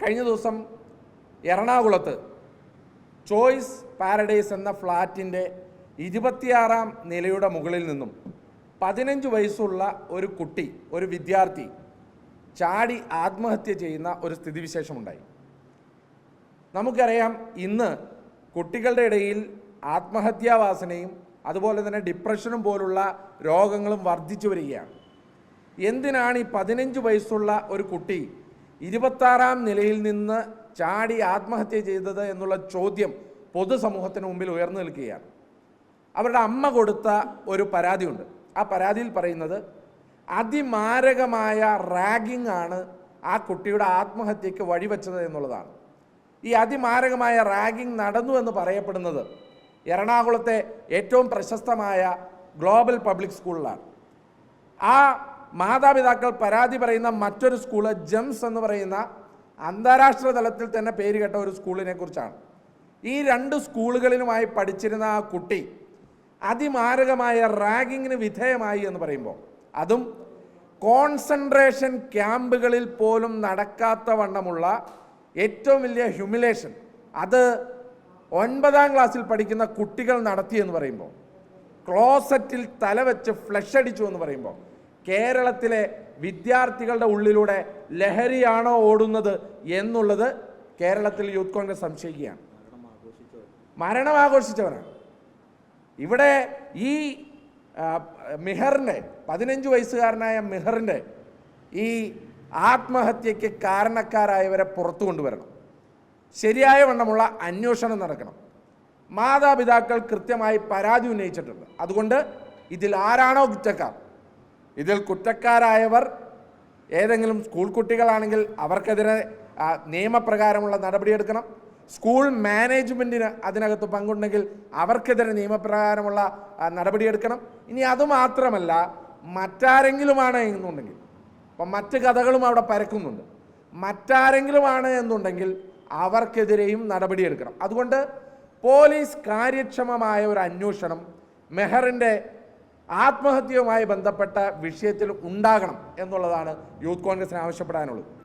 കഴിഞ്ഞ ദിവസം എറണാകുളത്ത് ചോയ്സ് പാരഡൈസ് എന്ന ഫ്ലാറ്റിന്റെ ഇരുപത്തിയാറാം നിലയുടെ മുകളിൽ നിന്നും പതിനഞ്ച് വയസ്സുള്ള ഒരു കുട്ടി ഒരു വിദ്യാർത്ഥി ചാടി ആത്മഹത്യ ചെയ്യുന്ന ഒരു സ്ഥിതിവിശേഷമുണ്ടായി. നമുക്കറിയാം ഇന്ന് കുട്ടികളുടെ ഇടയിൽ ആത്മഹത്യാവാസനയും അതുപോലെ തന്നെ ഡിപ്രഷനും പോലുള്ള രോഗങ്ങളും വർദ്ധിച്ചു വരികയാണ്. എന്തിനാണ് ഈ പതിനഞ്ച് വയസ്സുള്ള ഒരു കുട്ടി ഇരുപത്താറാം നിലയിൽ നിന്ന് ചാടി ആത്മഹത്യ ചെയ്തത് എന്നുള്ള ചോദ്യം പൊതുസമൂഹത്തിന് മുമ്പിൽ ഉയർന്നു നിൽക്കുകയാണ്. അവരുടെ അമ്മ കൊടുത്ത ഒരു പരാതിയുണ്ട്. ആ പരാതിയിൽ പറയുന്നത് അതിമാരകമായ റാഗിംഗ് ആണ് ആ കുട്ടിയുടെ ആത്മഹത്യക്ക് വഴിവെച്ചത് എന്നുള്ളതാണ്. ഈ അതിമാരകമായ റാഗിംഗ് നടന്നു എന്ന് പറയപ്പെടുന്നത് എറണാകുളത്തെ ഏറ്റവും പ്രശസ്തമായ ഗ്ലോബൽ പബ്ലിക് സ്കൂളിലാണ്. ആ മാതാപിതാക്കൾ പരാതി പറയുന്ന മറ്റൊരു സ്കൂൾ ജെംസ് എന്ന് പറയുന്ന അന്താരാഷ്ട്ര തലത്തിൽ തന്നെ പേര് കേട്ട ഒരു സ്കൂളിനെ കുറിച്ചാണ്. ഈ രണ്ട് സ്കൂളുകളിലുമായി പഠിച്ചിരുന്ന ആ കുട്ടി അതിമാരകമായ റാഗിങ്ങിന് വിധേയമായി എന്ന് പറയുമ്പോൾ അതും കോൺസെൻട്രേഷൻ ക്യാമ്പുകളിൽ പോലും നടക്കാത്ത വണ്ണമുള്ള ഏറ്റവും വലിയ ഹ്യൂമിലേഷൻ അത് ഒൻപതാം ക്ലാസ്സിൽ പഠിക്കുന്ന കുട്ടികൾ നടത്തി എന്ന് പറയുമ്പോൾ ക്ലോസറ്റിൽ തലവെച്ച് ഫ്ലഷ് അടിച്ചു എന്ന് പറയുമ്പോൾ കേരളത്തിലെ വിദ്യാർത്ഥികളുടെ ഉള്ളിലൂടെ ലഹരിയാണോ ഓടുന്നത് എന്നുള്ളത് കേരളത്തിൽ യൂത്ത് കോൺഗ്രസ് സംശയിക്കുകയാണ്. മരണം ആഘോഷിച്ചവരാണ്. ഇവിടെ ഈ മിഹറിന്റെ പതിനഞ്ച് വയസ്സുകാരനായ മിഹറിന്റെ ഈ ആത്മഹത്യയ്ക്ക് കാരണക്കാരായവരെ പുറത്തു കൊണ്ടുവരണം. ശരിയായ വണ്ണമുള്ള അന്വേഷണം നടക്കണം. മാതാപിതാക്കൾ കൃത്യമായി പരാതി ഉന്നയിച്ചിട്ടുണ്ട്. അതുകൊണ്ട് ഇതിൽ ആരാണോ കുറ്റക്കാർ? ഇതിൽ കുറ്റക്കാരായവർ ഏതെങ്കിലും സ്കൂൾ കുട്ടികളാണെങ്കിൽ അവർക്കെതിരെ നിയമപ്രകാരമുള്ള നടപടിയെടുക്കണം സ്കൂൾ മാനേജ്മെന്റിന് അതിനകത്ത് പങ്കുണ്ടെങ്കിൽ അവർക്കെതിരെ നിയമപ്രകാരമുള്ള നടപടിയെടുക്കണം ഇനി അതുമാത്രമല്ല മറ്റാരെങ്കിലുമാണ് എന്നുണ്ടെങ്കിൽ അപ്പം മറ്റ് കഥകളും അവിടെ പരക്കുന്നുണ്ട്. മറ്റാരെങ്കിലുമാണ് എന്നുണ്ടെങ്കിൽ അവർക്കെതിരെയും നടപടിയെടുക്കണം അതുകൊണ്ട് പോലീസ് കാര്യക്ഷമമായ ഒരു അന്വേഷണം മെഹറിന്റെ ആത്മഹത്യയുമായി ബന്ധപ്പെട്ട വിഷയത്തിൽ ഉണ്ടാകണം എന്നുള്ളതാണ് യൂത്ത് കോൺഗ്രസിന് ആവശ്യപ്പെടാനുള്ളത്.